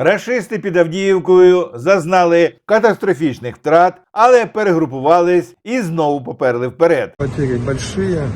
Рашисти під Авдіївкою зазнали катастрофічних втрат, але перегрупувались і знову поперли вперед. Потери большие.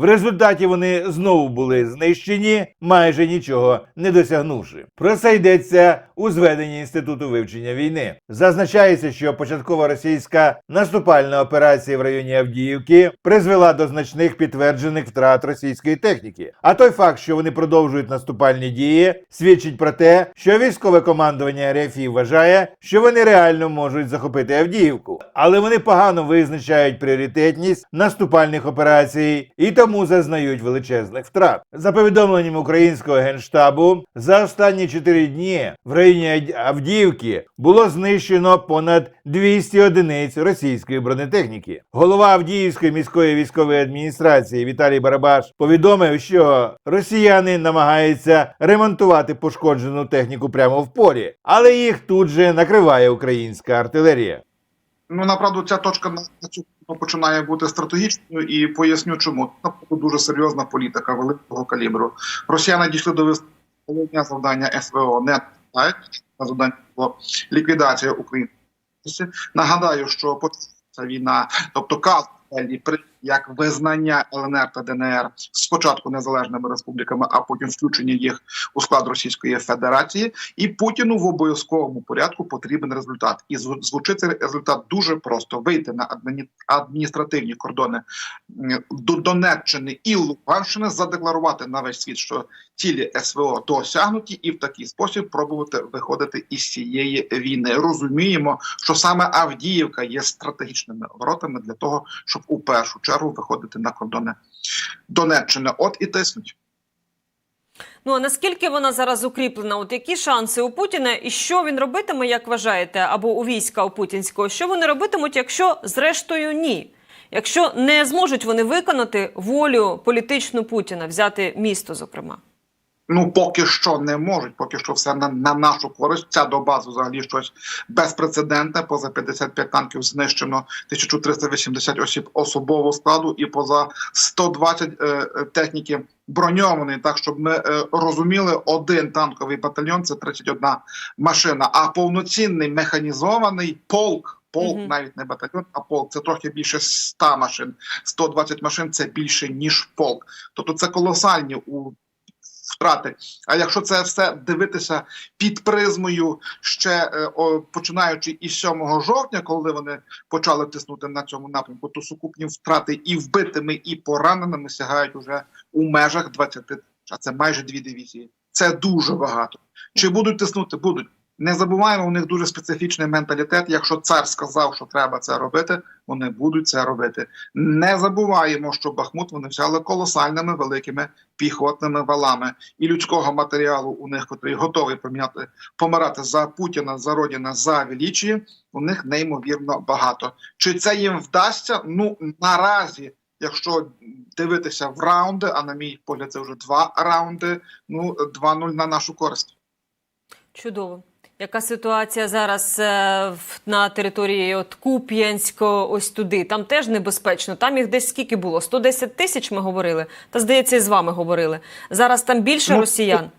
В результаті вони знову були знищені, майже нічого не досягнувши. Про це йдеться у зведенні інституту вивчення війни. Зазначається, що початкова російська наступальна операція в районі Авдіївки призвела до значних підтверджених втрат російської техніки. А той факт, що вони продовжують наступальні дії, свідчить про те, що військове командування РФ вважає, що вони реально можуть захопити Авдіївку, але вони погано визначають пріоритетність наступальних операцій і тому зазнають величезних втрат. За повідомленням українського генштабу, за останні 4 дні в районі Авдіївки було знищено понад 200 одиниць російської бронетехніки. Голова Авдіївської міської військової адміністрації Віталій Барабаш повідомив, що росіяни намагаються ремонтувати пошкоджену техніку прямо в полі, але їх тут же накриває українська артилерія. Ну, направду, ця точка на цю починає бути стратегічною і поясню, чому це дуже серйозна політика великого калібру. Росіяни дійшли до виставлення завдання СВО не на завдання було ліквідація України. Нагадаю, що почалася війна, тобто каз при як визнання ЛНР та ДНР спочатку незалежними республіками, а потім включення їх у склад Російської Федерації, і Путіну в обов'язковому порядку потрібен результат. І звучить цей результат дуже просто: вийти на адміні- адміністративні кордони до Донеччини і Луганщини, задекларувати на весь світ, що цілі СВО досягнуті, і в такий спосіб пробувати виходити із цієї війни. Розуміємо, що саме Авдіївка є стратегічними воротами для того, щоб у першу чергу виходити на кордони Донеччини. От і тиснуть. Ну а наскільки вона зараз укріплена? От які шанси у Путіна, і що він робитиме, як вважаєте, або у війська у путінського? Що вони робитимуть, якщо зрештою ні? Якщо не зможуть вони виконати волю політичну Путіна, взяти місто, зокрема? Ну, поки що не можуть, поки що все на, на нашу користь. Ця доба взагалі щось безпрецедентне. Поза 55 танків знищено 1380 осіб особового складу і поза 120 е, е, техніки броньованої. Так, щоб ми е, розуміли, один танковий батальйон це 31 машина, а повноцінний механізований полк. Полк, Мгм. навіть не батальйон, а полк це трохи більше 100 машин. 120 машин це більше ніж полк. Тобто це колосальні у втрати. А якщо це все дивитися під призмою ще е, о, починаючи із 7 жовтня, коли вони почали тиснути на цьому напрямку, то сукупні втрати і вбитими, і пораненими сягають уже у межах 20 тисяч, а це майже дві дивізії. Це дуже багато. Чи будуть тиснути? Будуть. Не забуваємо, у них дуже специфічний менталітет. Якщо цар сказав, що треба це робити, вони будуть це робити. Не забуваємо, що Бахмут вони взяли колосальними великими піхотними валами і людського матеріалу у них, котрий готовий поміняти помирати за Путіна, за Родіна, за величі, у них неймовірно багато. Чи це їм вдасться? Ну наразі. Якщо дивитися в раунди, а на мій погляд, це вже два раунди. Ну 2-0 на нашу користь. Чудово. Яка ситуація зараз е, на території от Куп'янського, ось туди? Там теж небезпечно. Там їх десь скільки було? 110 тисяч ми говорили. Та здається, і з вами говорили. Зараз там більше Ну, росіян.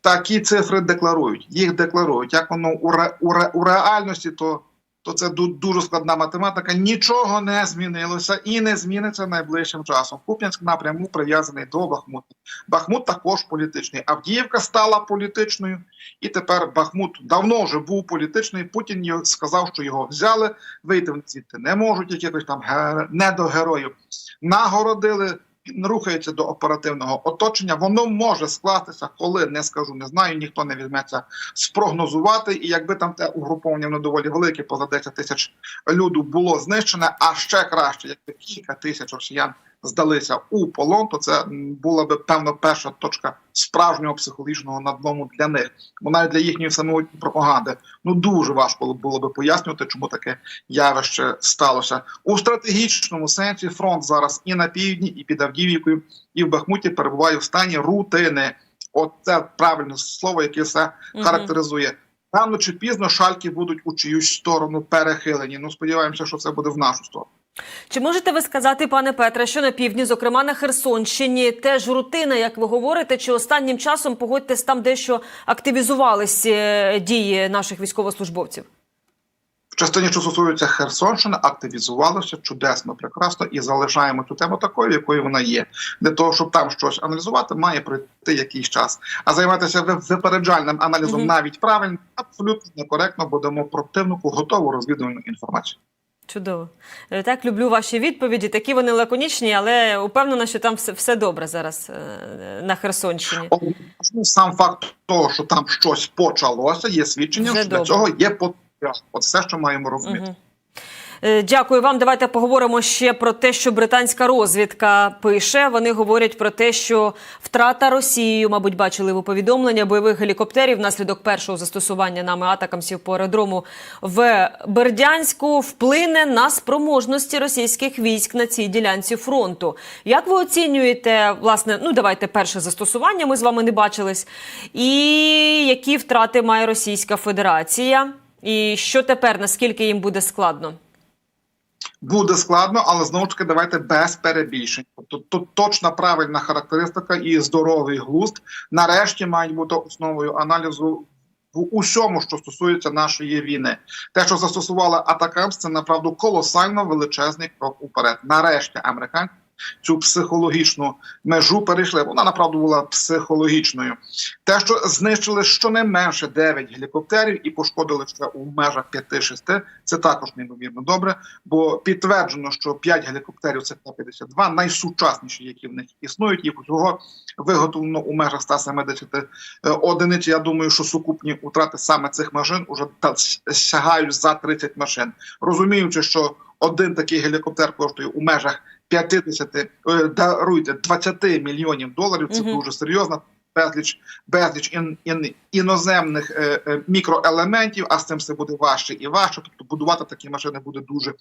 Такі цифри декларують. Їх декларують. Як воно у, ре, у, ре, у реальності, то, то це ду- дуже складна математика. Нічого не змінилося і не зміниться найближчим часом. Куп'янськ напряму прив'язаний до Бахмута. Бахмут також політичний. Авдіївка стала політичною, і тепер Бахмут давно вже був політичний. Путін сказав, що його взяли. Вийти вони звідти не можуть. Якихось там ге- недогероїв нагородили. Рухається до оперативного оточення. Воно може скластися, коли не скажу, не знаю. Ніхто не візьметься спрогнозувати. І якби там те угруповання воно доволі велике, поза 10 тисяч люду було знищене, а ще краще, якби кілька тисяч росіян здалися у полон, то це була би певно перша точка справжнього психологічного надлому для них. Бо навіть для їхньої самотньої пропаганди ну дуже важко було би пояснювати, чому таке явище сталося у стратегічному сенсі. Фронт зараз і на півдні, і під Авдіївкою, і в Бахмуті перебуває в стані рутини. От це правильне слово, яке все характеризує. Рано чи пізно шальки будуть у чиюсь сторону перехилені. Ну сподіваємося, що це буде в нашу сторону. Чи можете ви сказати, пане Петре, що на півдні, зокрема на Херсонщині, теж рутина, як ви говорите, чи останнім часом погодьтесь там дещо активізувались е, дії наших військовослужбовців? В частині, що стосується Херсонщини, активізувалося чудесно, прекрасно і залишаємо цю тему такою, якою вона є. Для того, щоб там щось аналізувати, має пройти якийсь час. А займатися випереджальним аналізом Мгм. навіть правильно, абсолютно некоректно, бо дамо противнику готову розвідувальну інформацію. Чудово. Е, Так люблю ваші відповіді. Такі вони лаконічні, але упевнена, що там все, все добре зараз е, на Херсонщині. Сам факт того, що там щось почалося, є свідчення, Вже що для цього є потенціал. От все, що маємо розуміти. Мгм. Е, Дякую вам. Давайте поговоримо ще про те, що британська розвідка пише. Вони говорять про те, що втрата Росією, мабуть, бачили ви повідомлення бойових гелікоптерів внаслідок першого застосування нами атакамсів по аеродрому в Бердянську вплине на спроможності російських військ на цій ділянці фронту. Як ви оцінюєте, власне, ну давайте перше застосування, ми з вами не бачились, і які втрати має Російська Федерація? І що тепер, наскільки їм буде складно? Буде складно, але знову ж таки давайте без перебільшень. Тобто тут точна правильна характеристика і здоровий глузд нарешті мають бути основою аналізу в усьому, що стосується нашої війни. Те, що застосувала Атакамс, це направду колосально величезний крок уперед. Нарешті американці цю психологічну межу перейшли. Вона направду була психологічною. Те, що знищили щонайменше 9 гелікоптерів і пошкодили ще у межах 5-6, це також неймовірно добре. Бо підтверджено, що 5 гелікоптерів це Т-52, найсучасніші, які в них існують, їх усього виготовлено у межах 170 одиниць. Я думаю, що сукупні утрати саме цих машин уже сягають за 30 машин, розуміючи, що один такий гелікоптер коштує у межах 50, е, даруйте, 20 мільйонів доларів. Це угу. дуже серйозно. Безліч безліч ін, ін, іноземних е, е, мікроелементів, а з цим все буде важче і важче. Тобто будувати такі машини буде дуже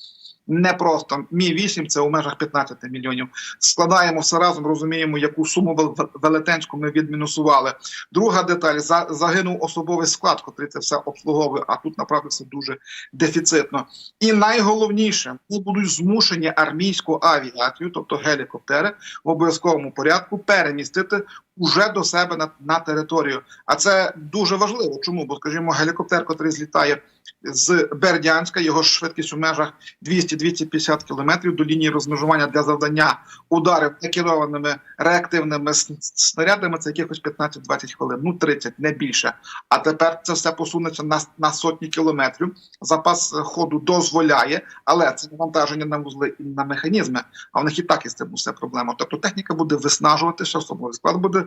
непросто. Мі 8 це у межах 15 мільйонів. Складаємо все разом, розуміємо, яку суму велетенську ми відмінусували. Друга деталь за, загинув особовий склад, котрий це все обслуговує. А тут направду все дуже дефіцитно. І найголовніше, ми будуть змушені армійську авіацію, тобто гелікоптери, в обов'язковому порядку перемістити уже до себе на, на територію. А це дуже важливо. Чому? Бо, скажімо, гелікоптер, котрий злітає з Бердянська, його швидкість у межах 200-250 кілометрів до лінії розмежування для завдання ударів некерованими реактивними снарядами. Це якихось 15-20 хвилин, ну 30, не більше. А тепер це все посунеться на, на сотні кілометрів. Запас ходу дозволяє, але це навантаження на вузли і на механізми. А в них і так із цим усе проблема. Тобто техніка буде виснажуватися, особовий склад буде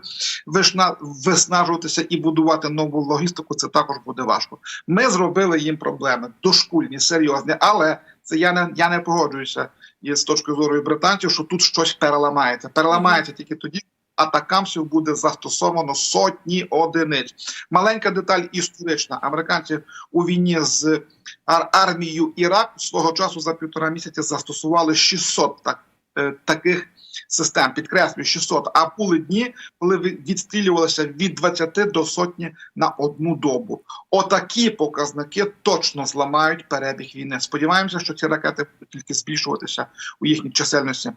виснажуватися і будувати нову логістику. Це також буде важко. Ми зробили їм проблеми дошкульні, серйозні, але це я не я не погоджуюся із точки зору британців, що тут щось переламається. Переламається тільки тоді. Атакамсів буде застосовано сотні одиниць. Маленька деталь історична. Американці у війні з ар- армією Іраку свого часу за півтора місяці застосували 600 так, е, таких систем. Підкреслюю 600. А були дні, коли відстрілювалося від 20 до сотні на одну добу. Отакі показники точно зламають перебіг війни. Сподіваємося, що ці ракети будуть тільки збільшуватися у їхній чисельності.